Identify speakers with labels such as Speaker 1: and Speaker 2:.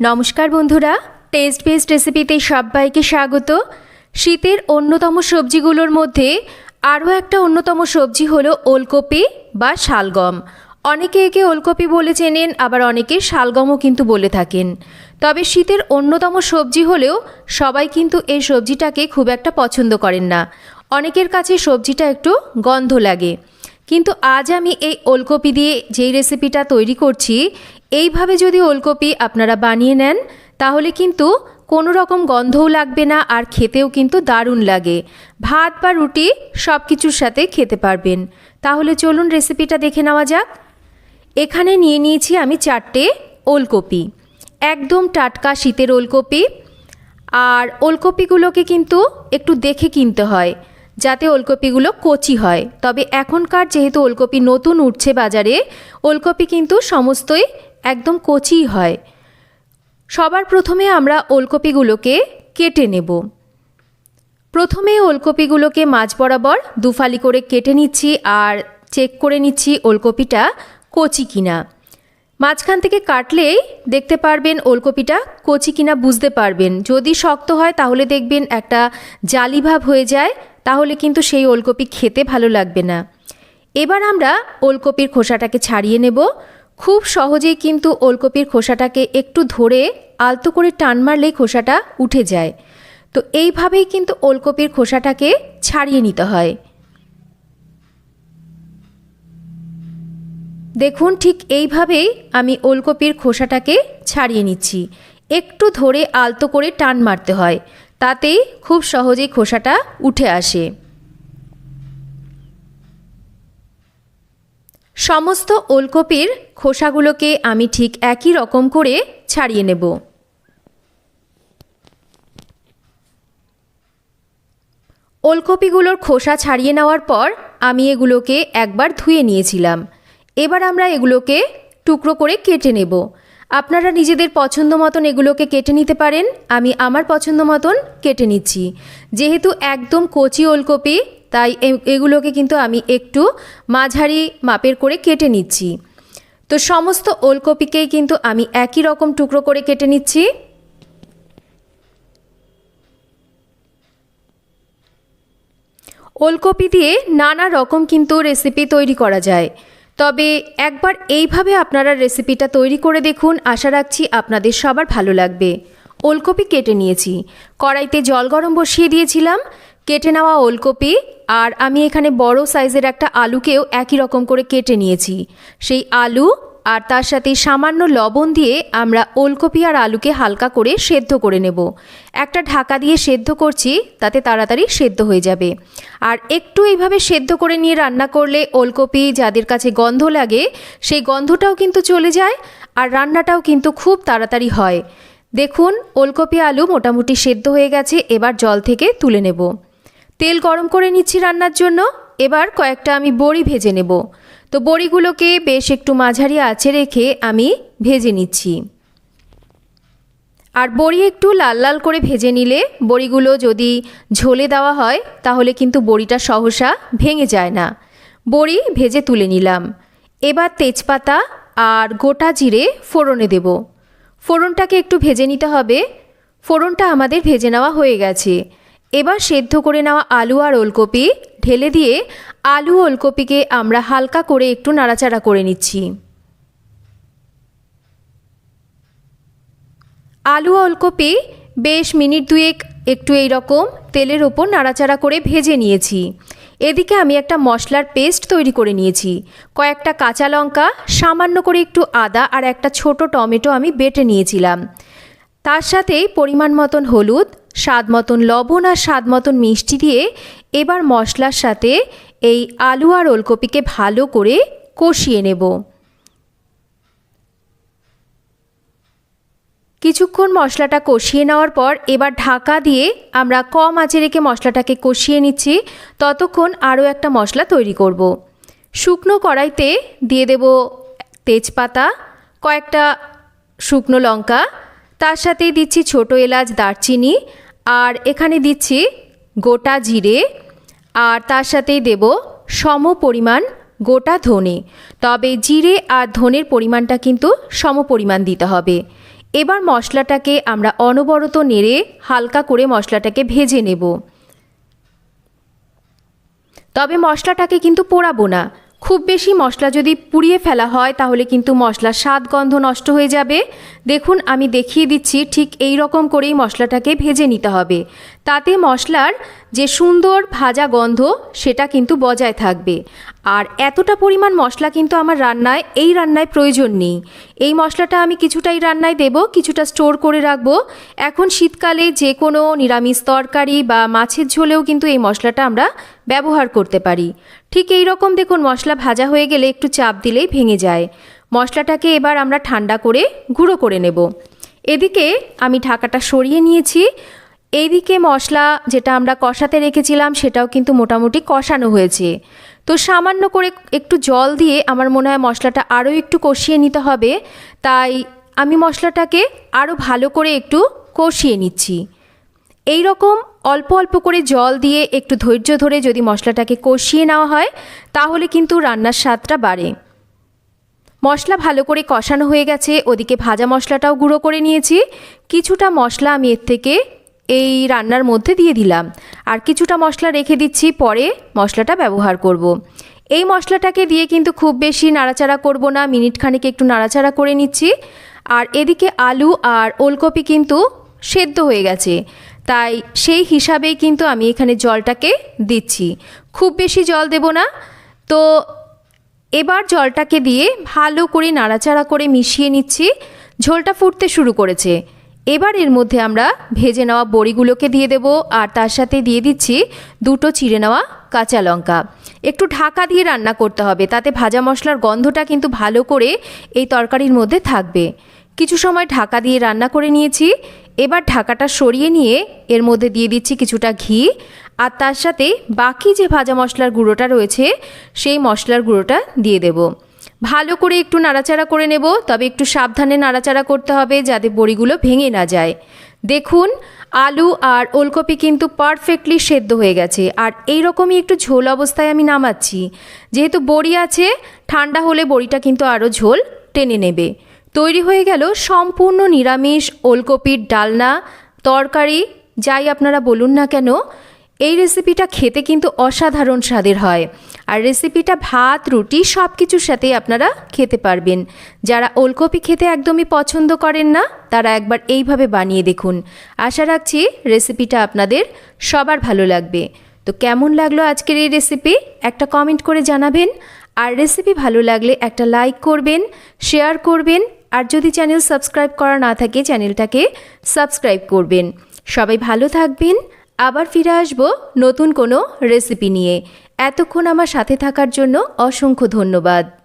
Speaker 1: নমস্কার বন্ধুরা test best রেসিপিতে সবাইকে স্বাগত। শীতের অন্যতম সবজিগুলোর মধ্যে আরও একটা অন্যতম সবজি হলো ওলকপি বা শালগম। অনেকে একে ওলকপি বলে চেনেন, আবার অনেকে শালগমও কিন্তু বলে থাকেন। তবে শীতের অন্যতম সবজি হলেও সবাই কিন্তু এই সবজিটাকে খুব একটা পছন্দ করেন না। অনেকের কাছে সবজিটা একটু গন্ধ লাগে। কিন্তু আজ আমি এই ওলকপি দিয়ে যেই রেসিপিটা তৈরি করছি এইভাবে যদি ওলকপি আপনারা বানিয়ে নেন, তাহলে কিন্তু কোনো রকম গন্ধও লাগবে না আর খেতেও কিন্তু দারুণ লাগে। ভাত বা রুটি সব কিছুর সাথে খেতে পারবেন। তাহলে চলুন রেসিপিটা দেখে নেওয়া যাক। এখানে নিয়ে নিয়েছি আমি চারটে ওলকপি। একদম টাটকা শীতের ওলকপি। আর ওলকপিগুলোকে কিন্তু একটু দেখে কিনতে হয়, যাতে ওলকপিগুলো কচি হয়। তবে এখনকার যেহেতু ওলকপি নতুন উঠছে বাজারে, ওলকপি কিন্তু সমস্তই একদম কচি হয়। সবার প্রথমে আমরা ওলকপিগুলোকে কেটে নেব। প্রথমে ওলকপিগুলোকে মাছ বরাবর দুফালি করে কেটে নিচ্ছি আর চেক করে নিচ্ছি ওলকপিটা কচি কিনা। মাঝখান থেকে কাটলেই দেখতে পারবেন ওলকপিটা কচি কিনা বুঝতে পারবেন। যদি শক্ত হয় তাহলে দেখবেন একটা জালি ভাব হয়ে যায়, তাহলে কিন্তু সেই ওলকপি খেতে ভালো লাগবে না। এবার আমরা ওলকপির খোসাটাকে ছাড়িয়ে নেব। খুব সহজেই কিন্তু ওলকপির খোসাটাকে একটু ধরে আলতো করে টান মারলেই খোসাটা উঠে যায়। তো এইভাবেই কিন্তু ওলকপির খোসাটাকে ছাড়িয়ে নিতে হয়। দেখুন ঠিক এইভাবেই আমি ওলকপির খোসাটাকে ছাড়িয়ে নিচ্ছি। একটু ধরে আলতো করে টান মারতে হয়, তাতেই খুব সহজেই খোসাটা উঠে আসে। সমস্ত ওলকপির খোসাগুলোকে আমি ঠিক একই রকম করে ছাড়িয়ে নেব। ওলকপিগুলোর খোসা ছাড়িয়ে নেওয়ার পর আমি এগুলোকে একবার ধুয়ে নিয়েছিলাম। এবার আমরা এগুলোকে টুকরো করে কেটে নেব। আপনারা নিজেদের পছন্দ মতন এগুলোকে কেটে নিতে পারেন। আমি আমার পছন্দ মতন কেটে নিচ্ছি। যেহেতু একদম কচি ওলকপি তাই এগুলোকে কিন্তু আমি একটু মাঝারি মাপের করে কেটে নিচ্ছি। তো সমস্ত ওলকপিকেই কিন্তু আমি একই রকম টুকরো করে কেটে নিচ্ছি। ওলকপি দিয়ে নানা রকম কিন্তু রেসিপি তৈরি করা যায়। তবে একবার এইভাবে আপনারা রেসিপিটা তৈরি করে দেখুন, আশা রাখছি আপনাদের সবার ভালো লাগবে। ওলকপি কেটে নিয়েছি। কড়াইতে জল গরম বসিয়ে দিয়েছিলাম। কেটে নেওয়া ওলকপি আর আমি এখানে বড় সাইজের একটা আলুকেও একই রকম করে কেটে নিয়েছি। সেই আলু আর তার সাথে সামান্য লবণ দিয়ে আমরা ওলকপি আর আলুকে হালকা করে সেদ্ধ করে নেব। একটা ঢাকা দিয়ে সেদ্ধ করছি, তাতে তাড়াতাড়ি সেদ্ধ হয়ে যাবে। আর একটু এইভাবে সেদ্ধ করে নিয়ে রান্না করলে ওলকপি যাদের কাছে গন্ধ লাগে, সেই গন্ধটাও কিন্তু চলে যায় আর রান্নাটাও কিন্তু খুব তাড়াতাড়ি হয়। দেখুন, ওলকপি আলু মোটামুটি সেদ্ধ হয়ে গেছে, এবার জল থেকে তুলে নেব। তেল গরম করে নিচ্ছি রান্নার জন্য। এবার কয়েকটা আমি বড়ি ভেজে নেব। তো বড়িগুলোকে বেশ একটু মাঝারি আঁচে রেখে আমি ভেজে নিচ্ছি। আর বড়ি একটু লাল লাল করে ভেজে নিলে বড়িগুলো যদি ঝোলে দেওয়া হয়, তাহলে কিন্তু বড়িটা সহসা ভেঙে যায় না। বড়ি ভেজে তুলে নিলাম। এবার তেজপাতা আর গোটা জিরে ফোড়নে দেব। ফোড়নটাকে একটু ভেজে নিতে হবে। ফোড়নটা আমাদের ভেজে নেওয়া হয়ে গেছে। এবার সেদ্ধ করে নেওয়া আলু আর ওলকপি ঢেলে দিয়ে আলু ওলকপিকে আমরা হালকা করে একটু নাড়াচাড়া করে নিচ্ছি। আলু ওলকপি বেশ মিনিট দুয়েক একটু এই রকম তেলের ওপর নাড়াচাড়া করে ভেজে নিয়েছি। এদিকে আমি একটা মশলার পেস্ট তৈরি করে নিয়েছি। কয়েকটা কাঁচা লঙ্কা, সামান্য করে একটু আদা আর একটা ছোট টমেটো আমি বেটে নিয়েছিলাম। তার সাথেই পরিমাণ মতন হলুদ স্বাদ মতন লবণ আর স্বাদ মতন মিষ্টি দিয়ে এবার মশলার সাথে এই আলু আর ওলকপিকে ভালো করে কষিয়ে নেব কিছুক্ষণ মশলাটা কষিয়ে নেওয়ার পর এবার ঢাকা দিয়ে আমরা কম আঁচে রেখে মশলাটাকে কষিয়ে নিচ্ছি ততক্ষণ আরও একটা মশলা তৈরি করব। শুকনো কড়াইতে দিয়ে দেব তেজপাতা, কয়েকটা শুকনো লঙ্কা, তার সাথেই দিচ্ছি ছোটো এলাচ, দারচিনি আর এখানে দিচ্ছি গোটা জিরে আর তার সাথেই দেব সম পরিমাণ গোটা ধনে। তবে জিরে আর ধনের পরিমাণটা কিন্তু সম পরিমাণ দিতে হবে। এবার মশলাটাকে আমরা অনবরত নেড়ে হালকা করে মশলাটাকে ভেজে নেব। তবে মশলাটাকে কিন্তু পোড়াবো না। খুব বেশি মশলা যদি পুড়িয়ে ফেলা হয়, তাহলে কিন্তু মশলার স্বাদ গন্ধ নষ্ট হয়ে যাবে। দেখুন, আমি দেখিয়ে দিচ্ছি, ঠিক এই রকম করেই মশলাটাকে ভেজে নিতে হবে। তাতে মশলার যে সুন্দর ভাজা গন্ধ, সেটা কিন্তু বজায় থাকবে। আর এতটা পরিমাণ মশলা কিন্তু আমার রান্নায়, এই রান্নায় প্রয়োজন নেই। এই মশলাটা আমি কিছুটাই রান্নায় দেব, কিছুটা স্টোর করে রাখব। এখন শীতকালে যে কোনো নিরামিষ তরকারি বা মাছের ঝোলেও কিন্তু এই মশলাটা আমরা ব্যবহার করতে পারি। ঠিক এই রকম দেখুন, মশলা ভাজা হয়ে গেলে একটু চাপ দিলেই ভেঙে যায়। মশলাটাকে এবার আমরা ঠান্ডা করে গুঁড়ো করে নেব। এদিকে আমি ঢাকাটা সরিয়ে নিয়েছি। এইদিকে মশলা যেটা আমরা কষাতে রেখেছিলাম, সেটাও কিন্তু মোটামুটি কষানো হয়েছে। তো সামান্য করে একটু জল দিয়ে আমার মনে হয় মশলাটা আরও একটু কষিয়ে নিতে হবে। তাই আমি মশলাটাকে আরও ভালো করে একটু কষিয়ে নিচ্ছি। এই রকম অল্প অল্প করে জল দিয়ে একটু ধৈর্য ধরে যদি মশলাটাকে কষিয়ে নেওয়া হয়, তাহলে কিন্তু রান্নার স্বাদটা বাড়ে। মশলা ভালো করে কষানো হয়ে গেছে, ওদিকে ভাজা মশলাটাও গুঁড়ো করে নিয়েছি। কিছুটা মশলা আমি এর থেকে এই রান্নার মধ্যে দিয়ে দিলাম। আর কিছুটা মশলা রেখে দিচ্ছি, পরে মশলাটা ব্যবহার করব। এই মশলাটাকে দিয়ে কিন্তু খুব বেশি নাড়াচাড়া করব না মিনিট খানিক একটু নাড়াচাড়া করে নিচ্ছি। আর এদিকে আলু আর ওলকপি কিন্তু সেদ্ধ হয়ে গেছে। তাই সেই হিসাবেই কিন্তু আমি এখানে জলটাকে দিচ্ছি। খুব বেশি জল দেব না। তো এবার জলটাকে দিয়ে ভালো করে নাড়াচাড়া করে মিশিয়ে নিচ্ছি। ঝোলটা ফুটতে শুরু করেছে। এবার এর মধ্যে আমরা ভেজে নেওয়া বড়িগুলোকে দিয়ে দেব, আর তার সাথে দিয়ে দিচ্ছি দুটো চিড়ে নেওয়া কাঁচা লঙ্কা। একটু ঢাকা দিয়ে রান্না করতে হবে, তাতে ভাজা মশলার গন্ধটা কিন্তু ভালো করে এই তরকারির মধ্যে থাকবে। কিছু সময় ঢাকা দিয়ে রান্না করে নিয়েছি, এবার ঢাকাটা সরিয়ে নিয়ে এর মধ্যে দিয়ে দিচ্ছি কিছুটা ঘি, আর তার সাথে বাকি যে ভাজা মশলার গুঁড়োটা রয়েছে, সেই মশলার গুঁড়োটা দিয়ে দেব। ভালো করে একটু নাড়াচাড়া করে নেব, তবে একটু সাবধানে নাড়াচাড়া করতে হবে যাতে বড়িগুলো ভেঙে না যায়। দেখুন, আলু আর ওলকপি কিন্তু পারফেক্টলি সেদ্ধ হয়ে গেছে, আর এই রকমই একটু ঝোল অবস্থায় আমি নামাচ্ছি। যেহেতু বড়ি আছে, ঠান্ডা হলে বড়িটা কিন্তু আরও ঝোল টেনে নেবে। তৈরি হয়ে গেল সম্পূর্ণ নিরামিষ ওলকপির ডালনা, তরকারি, যাই আপনারা বলুন না কেন এই রেসিপিটা খেতে কিন্তু অসাধারণ স্বাদের হয়। আর রেসিপিটা ভাত, রুটি সব কিছুর সাথে আপনারা খেতে পারবেন। যারা ওলকপি খেতে একদমই পছন্দ করেন না, তারা একবার এইভাবে বানিয়ে দেখুন। আশা রাখছি রেসিপিটা আপনাদের সবার ভালো লাগবে। তো কেমন লাগল আজকের এই রেসিপি একটা কমেন্ট করে জানাবেন। আর রেসিপি ভালো লাগলে একটা লাইক করবেন শেয়ার করবেন। আর যদি চ্যানেল সাবস্ক্রাইব করা না থাকে চ্যানেলটাকে সাবস্ক্রাইব করবেন। সবাই ভালো থাকবেন। আবার ফিরে আসব নতুন কোনো রেসিপি নিয়ে। এতক্ষণ আমার সাথে থাকার জন্য অসংখ্য ধন্যবাদ।